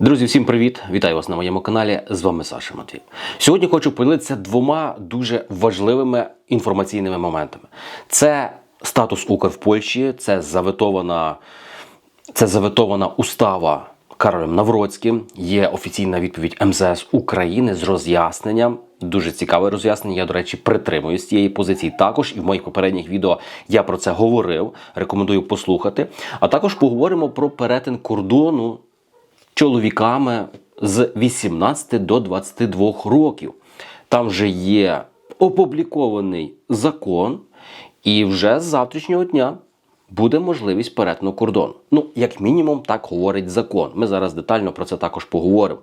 Друзі, всім привіт! Вітаю вас на моєму каналі. З вами Саша Матвій. Сьогодні хочу поділитися двома дуже важливими інформаційними моментами. Це статус Укр в Польщі, це заветована, це заветована устава Каролем Навроцьким. Є офіційна відповідь МЗС України з роз'ясненням. Дуже цікаве роз'яснення. Я, до речі, притримуюсь цієї позиції. Також і в моїх попередніх відео я про це говорив. Рекомендую послухати. А також поговоримо про перетин кордону чоловіками з 18 до 22 років. Там вже є опублікований закон, і вже з завтрашнього дня буде можливість перетину кордону. Ну, як мінімум, так говорить закон. Ми зараз детально про це також поговоримо.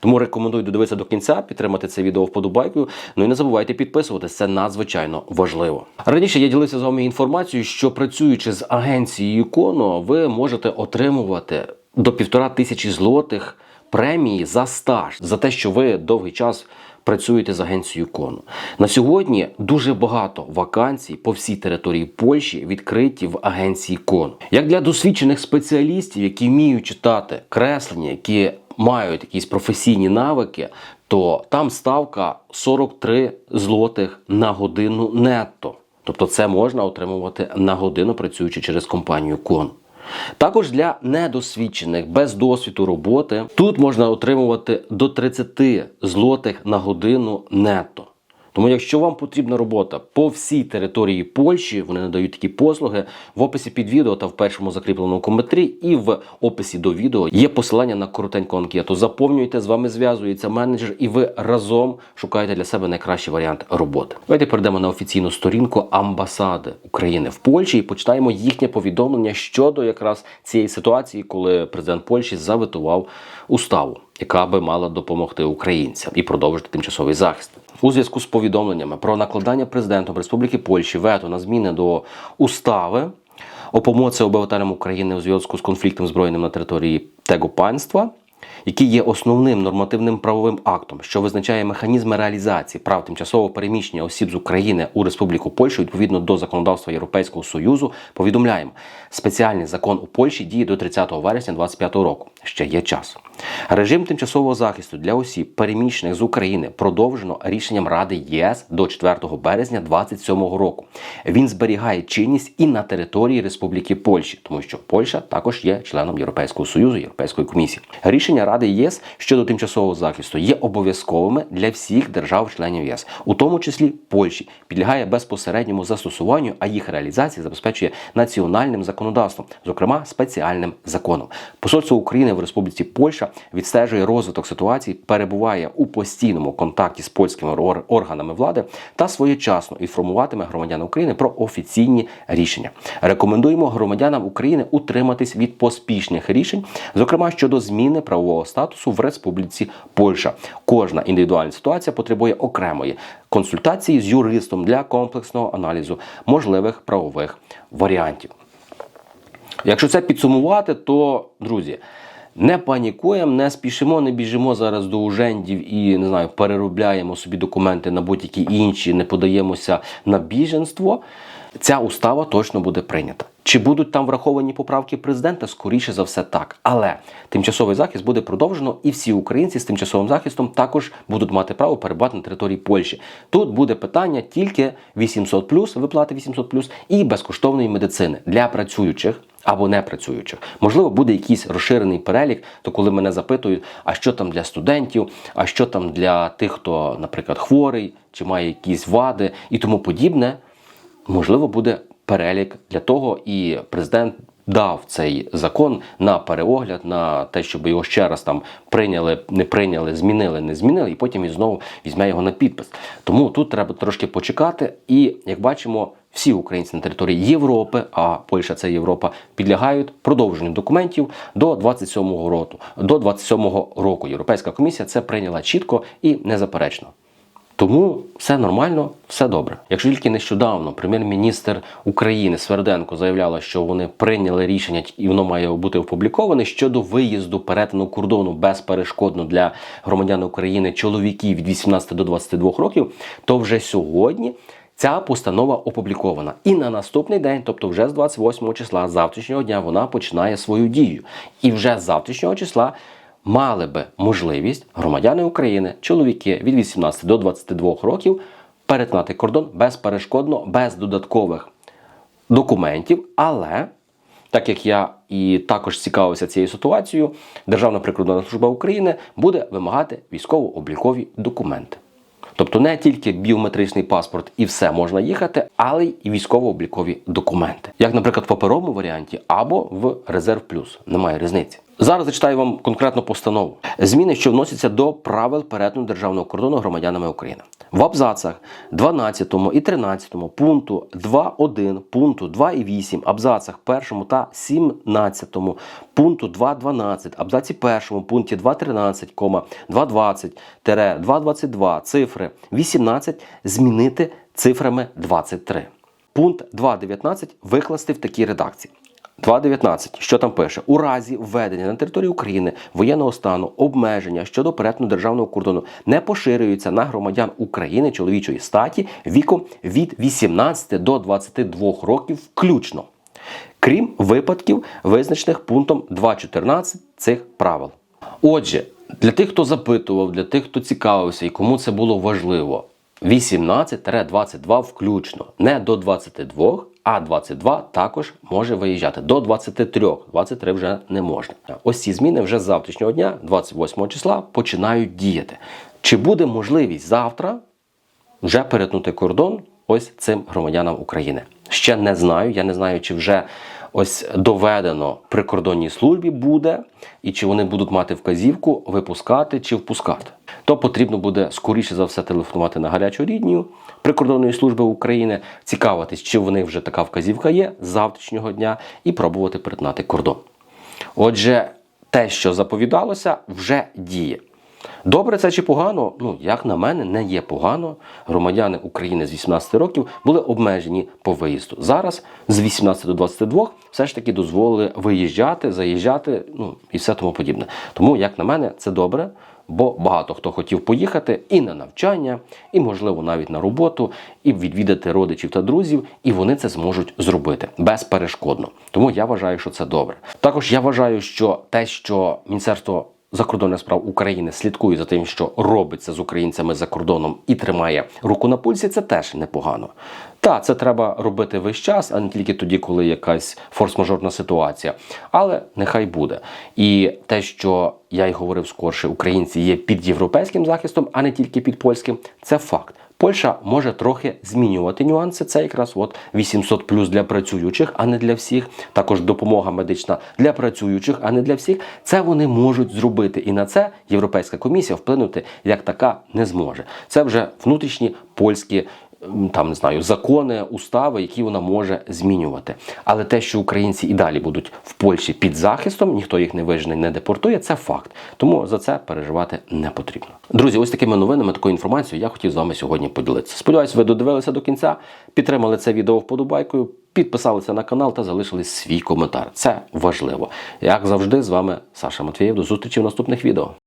Тому рекомендую додивитися до кінця, підтримати це відео вподобайкою. Ну і не забувайте підписуватися, це надзвичайно важливо. Раніше я ділився з вами інформацією, що працюючи з агенцією Коно, ви можете отримувати до півтора тисячі злотих премії за стаж, за те, що ви довгий час працюєте з агенцією Кону. На сьогодні дуже багато вакансій по всій території Польщі відкриті в агенції Кону. Як для досвідчених спеціалістів, які вміють читати креслення, які мають якісь професійні навики, то там ставка 43 злотих на годину нетто. Тобто це можна отримувати на годину, працюючи через компанію Кон. Також для недосвідчених без досвіду роботи тут можна отримувати до 30 злотих на годину нетто. Тому, якщо вам потрібна робота по всій території Польщі, вони надають такі послуги. В описі під відео та в першому закріпленому коментарі, і в описі до відео є посилання на коротеньку анкету. Заповнюйте, з вами зв'язується менеджер, і ви разом шукаєте для себе найкращий варіант роботи. Давайте перейдемо на офіційну сторінку амбасади України в Польщі і почитаємо їхнє повідомлення щодо якраз цієї ситуації, коли президент Польщі заветував уставу, яка би мала допомогти українцям і продовжити тимчасовий захист. У зв'язку з повідомленнями про накладання президентом Республіки Польщі вето на зміни до устави о помоці обивателям України у зв'язку з конфліктом збройним на території tego панства, який є основним нормативним правовим актом, що визначає механізми реалізації прав тимчасового переміщення осіб з України у Республіку Польщу відповідно до законодавства Європейського Союзу, повідомляємо, спеціальний закон у Польщі діє до 30 вересня 2025 року. Ще є час. Режим тимчасового захисту для осіб, переміщених з України, продовжено рішенням Ради ЄС до 4 березня 2027 року. Він зберігає чинність і на території Республіки Польщі, тому що Польща також є членом Європейського союзу, Європейської комісії. Рішення Ради ЄС щодо тимчасового захисту є обов'язковими для всіх держав-членів ЄС, у тому числі Польщі, підлягає безпосередньому застосуванню, а їх реалізація забезпечує національним законодавством, зокрема спеціальним законом. Посольство України в Республіці Польща відстежує розвиток ситуації, перебуває у постійному контакті з польськими органами влади та своєчасно інформуватиме громадян України про офіційні рішення. Рекомендуємо громадянам України утриматись від поспішних рішень, зокрема щодо зміни правового статусу в Республіці Польща. Кожна індивідуальна ситуація потребує окремої консультації з юристом для комплексного аналізу можливих правових варіантів. Якщо це підсумувати, то друзі. Не панікуємо, не спішимо, не біжимо зараз до ужендів і не знаю, переробляємо собі документи на будь-які інші, не подаємося на біженство. Ця устава точно буде прийнята. Чи будуть там враховані поправки президента? Скоріше за все, так. Але тимчасовий захист буде продовжено, і всі українці з тимчасовим захистом також будуть мати право перебувати на території Польщі. Тут буде питання тільки 800+, виплати 800+, і безкоштовної медицини для працюючих або не працюючих. Можливо, буде якийсь розширений перелік, то коли мене запитують, а що там для студентів, а що там для тих, хто, наприклад, хворий, чи має якісь вади і тому подібне, можливо, буде перелік для того, і президент дав цей закон на переогляд, на те, щоб його ще раз там прийняли, не прийняли, змінили, не змінили, і потім він знову візьме його на підпис. Тому тут треба трошки почекати. І як бачимо, всі українці на території Європи, а Польща це Європа, підлягають продовженню документів до 27-го року. До 27-го року Європейська комісія це прийняла чітко і незаперечно. Тому все нормально, все добре. Якщо тільки нещодавно прем'єр-міністр України Сверденко заявляла, що вони прийняли рішення і воно має бути опубліковане щодо виїзду перетину кордону безперешкодно для громадян України чоловіків від 18 до 22 років, то вже сьогодні. Ця постанова опублікована. І на наступний день, тобто вже з 28 числа, завтрашнього дня, вона починає свою дію. І вже з завтрашнього числа мали би можливість громадяни України, чоловіки від 18 до 22 років перетнати кордон безперешкодно, без додаткових документів, але так як я і також цікавився цією ситуацією, Державна прикордонна служба України буде вимагати військово-облікові документи. Тобто не тільки біометричний паспорт і все можна їхати, але й військово-облікові документи, як, наприклад, в паперовому варіанті або в резерв плюс. Немає різниці. Зараз зачитаю вам конкретну постанову. Зміни, що вносяться до правил перетину державного кордону громадянами України. В абзацах 12 і 13 пункту 2.1, пункту 2.8, абзацах 1 та 17 пункту 2.12, абзаці 1, пункті 2.13, 2.20-2.22, цифри 18 змінити цифрами 23. Пункт 2.19 викласти в такій редакції. 2.19. Що там пише? У разі введення на території України воєнного стану обмеження щодо перетину державного кордону не поширюються на громадян України чоловічої статі віком від 18 до 22 років включно, крім випадків, визначених пунктом 2.14 цих правил. Отже, для тих, хто запитував, для тих, хто цікавився і кому це було важливо, 18-22 включно, не до 22, а 22 також може виїжджати до 23. 23 вже не можна. Ось ці зміни вже з завтрашнього дня, 28 числа, починають діяти. Чи буде можливість завтра вже перетнути кордон ось цим громадянам України? Ще не знаю. Я не знаю, чи вже ось доведено прикордонній службі буде, і чи вони будуть мати вказівку випускати чи впускати. То потрібно буде скоріше за все телефонувати на гарячу лінію прикордонної служби України, цікавитись, чи в них вже така вказівка є з завтрашнього дня, і пробувати перетнати кордон. Отже, те, що заповідалося, вже діє. Добре це чи погано? Ну, як на мене, не є погано. Громадяни України з 18 років були обмежені по виїзду. Зараз з 18 до 22 все ж таки дозволили виїжджати, заїжджати, ну і все тому подібне. Тому, як на мене, це добре. Бо багато хто хотів поїхати і на навчання, і, можливо, навіть на роботу, і відвідати родичів та друзів, і вони це зможуть зробити безперешкодно. Тому я вважаю, що це добре. Також я вважаю, що те, що Міністерство закордонних справ України слідкує за тим, що робиться з українцями за кордоном і тримає руку на пульсі, це теж непогано. Та це треба робити весь час, а не тільки тоді, коли якась форс-мажорна ситуація. Але нехай буде. І те, що я й говорив скорше, українці є під європейським захистом, а не тільки під польським, це факт. Польща може трохи змінювати нюанси. Це якраз от 800 плюс для працюючих, а не для всіх. Також допомога медична для працюючих, а не для всіх. Це вони можуть зробити. І на це Європейська комісія вплинути як така не зможе. Це вже внутрішні польські. Там не знаю закони, устави, які вона може змінювати. Але те, що українці і далі будуть в Польщі під захистом, ніхто їх не вижене, не депортує, це факт. Тому за це переживати не потрібно. Друзі, ось такими новинами, такою інформацією я хотів з вами сьогодні поділитися. Сподіваюсь, ви додивилися до кінця, підтримали це відео вподобайкою, підписалися на канал та залишили свій коментар. Це важливо. Як завжди, з вами Саша Матвієв. До зустрічі в наступних відео.